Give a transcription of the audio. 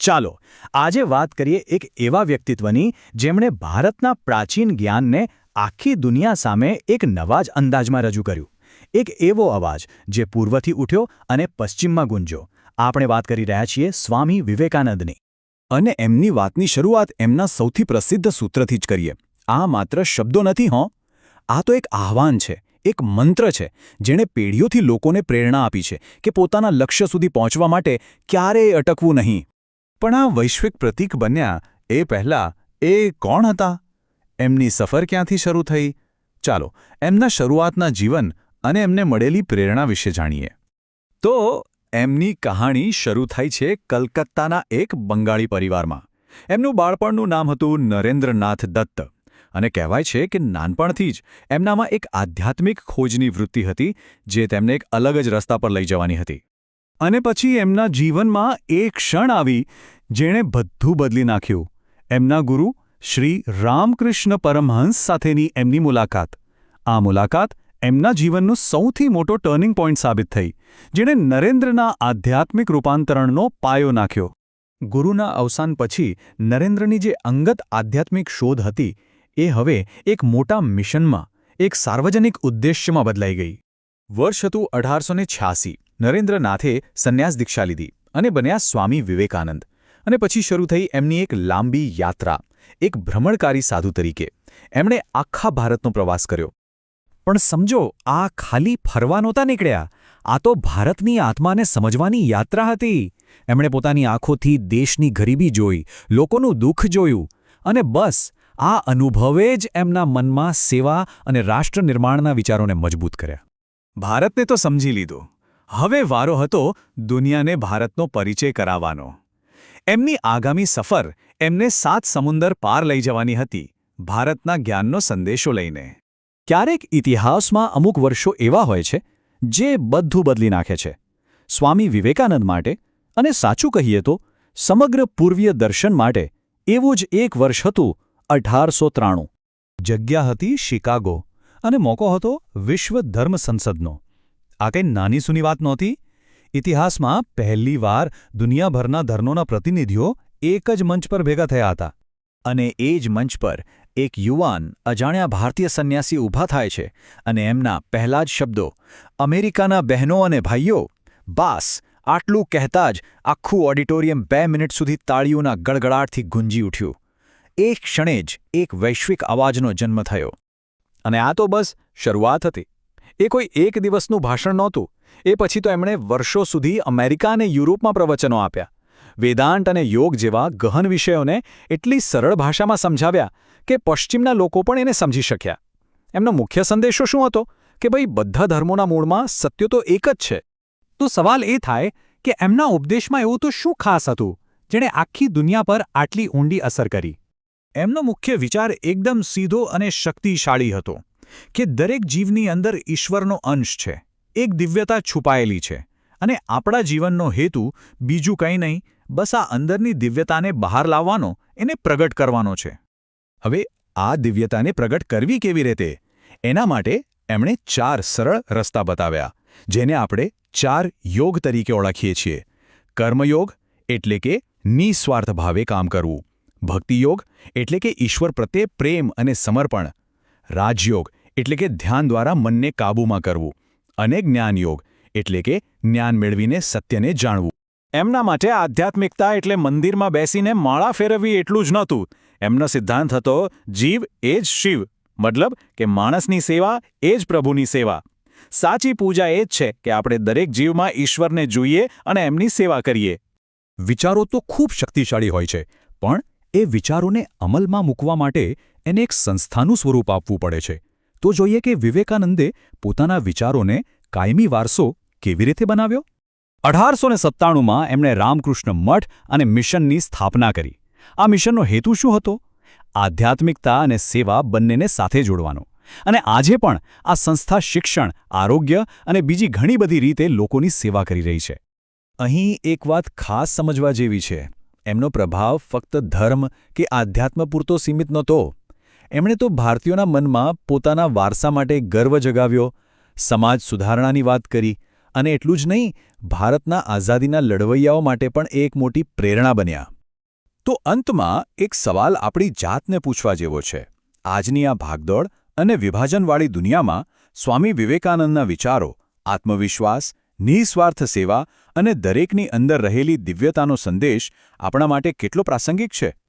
ચાલો, આજે વાત કરીએ એક એવા વ્યક્તિત્વની જેમણે ભારતના પ્રાચીન જ્ઞાનને આખી દુનિયા સામે એક નવા જ અંદાજમાં રજૂ કર્યું. એક એવો અવાજ જે પૂર્વથી ઉઠ્યો અને પશ્ચિમમાં ગુંજ્યો. આપણે વાત કરી રહ્યા છીએ સ્વામી વિવેકાનંદની. અને એમની વાતની શરૂઆત એમના સૌથી પ્રસિદ્ધ સૂત્રથી જ કરીએ. આ માત્ર શબ્દો નથી, હો. આ તો એક આહવાન છે, એક મંત્ર છે, જેણે પેઢીઓથી લોકોને પ્રેરણા આપી છે કે પોતાના લક્ષ્ય સુધી પહોંચવા માટે ક્યારેય અટકવું નહીં. પણ આ વૈશ્વિક પ્રતીક બન્યા એ પહેલાં એ કોણ હતા? એમની સફર ક્યાંથી શરૂ થઈ? ચાલો, એમના શરૂઆતના જીવન અને એમને મળેલી પ્રેરણા વિશે જાણીએ. તો, એમની કહાણી શરૂ થાય છે કલકત્તાના એક બંગાળી પરિવારમાં. એમનું બાળપણનું નામ હતું નરેન્દ્રનાથ દત્ત અને કહેવાય છે કે નાનપણથી જ એમનામાં એક આધ્યાત્મિક ખોજની વૃત્તિ હતી જે તેમને એક અલગ જ રસ્તા પર લઈ જવાની હતી. અને પછી એમના જીવનમાં એક ક્ષણ આવી, જેણે બધું બદલી નાખ્યું. એમના ગુરુ શ્રી રામકૃષ્ણ પરમહંસ સાથેની એમની મુલાકાત. આ મુલાકાત એમના જીવનનું સૌથી મોટો ટર્નિંગ પોઈન્ટ સાબિત થઈ, જેણે નરેન્દ્રના આધ્યાત્મિક રૂપાંતરણનો પાયો નાખ્યો. ગુરુના અવસાન પછી નરેન્દ્રની જે અંગત આધ્યાત્મિક શોધ હતી, એ હવે એક મોટા મિશનમાં, એક સાર્વજનિક ઉદ્દેશ્યમાં બદલાઈ ગઈ. વર્ષ હતું અઢારસો છ્યાસી. નરેન્દ્રનાથે સંન્યાસ દીક્ષા લીધી અને બન્યા સ્વામી વિવેકાનંદ. અને પછી શરૂ થઈ એમની એક લાંબી યાત્રા, એક ભ્રમણકારી સાધુ તરીકે. એમણે આખા ભારતનો પ્રવાસ કર્યો. પણ સમજો, આ ખાલી ફરવા નહોતા નીકળ્યા. આ તો ભારતની આત્માને સમજવાની યાત્રા હતી. એમણે પોતાની આંખોથી દેશની ગરીબી જોઈ, લોકોનું દુઃખ જોયું. અને બસ, આ અનુભવે જ એમના મનમાં સેવા અને રાષ્ટ્ર નિર્માણના વિચારોને મજબૂત કર્યા. ભારતને તો સમજી લીધું. હવે વારો હતો દુનિયાને ભારતનો પરિચય કરાવવાનો. એમની આગામી સફર એમને સાત સમુંદર પાર લઈ જવાની હતી, ભારતના જ્ઞાનનો સંદેશો લઈને. ક્યારેક ઇતિહાસમાં અમુક વર્ષો એવા હોય છે, જે બધું બદલી નાખે છે. સ્વામી વિવેકાનંદ માટે, અને સાચું કહીએ તો, સમગ્ર પૂર્વીય દર્શન માટે એવું જ એક વર્ષ હતું અઢારસો ત્રાણું. જગ્યા હતી શિકાગો, અને મોકો હતો વિશ્વ ધર્મ સંસદનો. આ કંઈ નાની સૂની વાત નહોતી? ઇતિહાસમાં પહેલીવાર દુનિયાભરના ધર્મોના પ્રતિનિધિઓ એક જ મંચ પર ભેગા થયા હતા. અને એ જ મંચ પર એક યુવાન અજાણ્યા ભારતીય સંન્યાસી ઊભા થાય છે અને એમના પહેલા જ શબ્દો, અમેરિકાના બહેનો અને ભાઈઓ, બાસ, આટલું કહેતા જ આખું ઓડિટોરિયમ બે મિનિટ સુધી તાળીઓના ગડગડાટથી ગુંજી ઉઠ્યું. એ ક્ષણે જ એક વૈશ્વિક અવાજનો જન્મ થયો. અને આ તો બસ શરૂઆત હતી. એ કોઈ એક દિવસનું ભાષણ નહોતું. એ પછી તો એમણે વર્ષો સુધી અમેરિકા અને યુરોપમાં પ્રવચનો આપ્યા. વેદાંત અને યોગ જેવા ગહન વિષયોને એટલી સરળ ભાષામાં સમજાવ્યા કે પશ્ચિમના લોકો પણ એને સમજી શક્યા. એમનો મુખ્ય સંદેશો શું હતો? કે ભાઈ, બધા ધર્મોના મૂળમાં સત્ય તો એક જ છે. તો સવાલ એ થાય કે એમના ઉપદેશમાં એવું તો શું ખાસ હતું, જેણે આખી દુનિયા પર આટલી ઊંડી અસર કરી? એમનો મુખ્ય વિચાર એકદમ સીધો અને શક્તિશાળી હતો. કે દરેક જીવની અંદર ઈશ્વરનો અંશ છે. એક દિવ્યતા છુપાયેલી છે. અને આપણા જીવનનો હેતુ બીજું કંઈ નહીં, બસ આ અંદરની દિવ્યતાને બહાર લાવવાનો, એને પ્રગટ કરવાનો છે. હવે આ દિવ્યતાને પ્રગટ કરવી કેવી રીતે? એના માટે એમણે ચાર સરળ રસ્તા બતાવ્યા, જેને આપણે ચાર યોગ તરીકે ઓળખીએ છીએ. કર્મયોગ એટલે કે નિસ્વાર્થ ભાવે કામ કરવું. ભક્તિયોગ એટલે કે ઈશ્વર પ્રત્યે પ્રેમ અને સમર્પણ. રાજયોગ એટલે કે ધ્યાન દ્વારા મનને કાબૂમાં કરવું. અને જ્ઞાનયોગ, એટલે કે જ્ઞાન મેળવીને સત્યને જાણવું. એમના માટે આધ્યાત્મિકતા એટલે મંદિરમાં બેસીને માળા ફેરવવી એટલું જ નહોતું. એમનો સિદ્ધાંત હતો, જીવ એ જ શિવ. મતલબ કે માણસની સેવા એ જ પ્રભુની સેવા. સાચી પૂજા એ જ છે કે આપણે દરેક જીવમાં ઈશ્વરને જોઈએ અને એમની સેવા કરીએ. વિચારો તો ખૂબ શક્તિશાળી હોય છે, પણ એ વિચારોને અમલમાં મૂકવા માટે એને એક સંસ્થાનું સ્વરૂપ આપવું પડે છે. તો જોઈએ કે વિવેકાનંદે પોતાના વિચારોને કાયમી વારસો કેવી રીતે બનાવ્યો? અઢારસો ને સત્તાણુંમાં એમણે રામકૃષ્ણ મઠ અને મિશનની સ્થાપના કરી. આ મિશનનો હેતુ શું હતો? આધ્યાત્મિકતા અને સેવા બંનેને સાથે જોડવાનો. અને આજે પણ આ સંસ્થા શિક્ષણ, આરોગ્ય અને બીજી ઘણી બધી રીતે લોકોની સેવા કરી રહી છે. અહીં એક વાત ખાસ સમજવા જેવી છે. એમનો પ્રભાવ ફક્ત ધર્મ કે આધ્યાત્મ પૂરતો સીમિત નહોતો. એમણે તો ભારતીયોના મનમાં પોતાના વારસા માટે ગર્વ જગાવ્યો, સમાજ સુધારણાની વાત કરી અને એટલું જ નહીં, ભારતના આઝાદીના લડવૈયાઓ માટે પણ એક મોટી પ્રેરણા બન્યા. તો અંતમાં એક સવાલ આપણી જાતને પૂછવા જેવો છે. આજની આ ભાગદોડ અને વિભાજનવાળી દુનિયામાં સ્વામી વિવેકાનંદના વિચારો, આત્મવિશ્વાસ, નિઃસ્વાર્થ સેવા અને દરેકની અંદર રહેલી દિવ્યતાનો સંદેશ આપણા માટે કેટલો પ્રાસંગિક છે?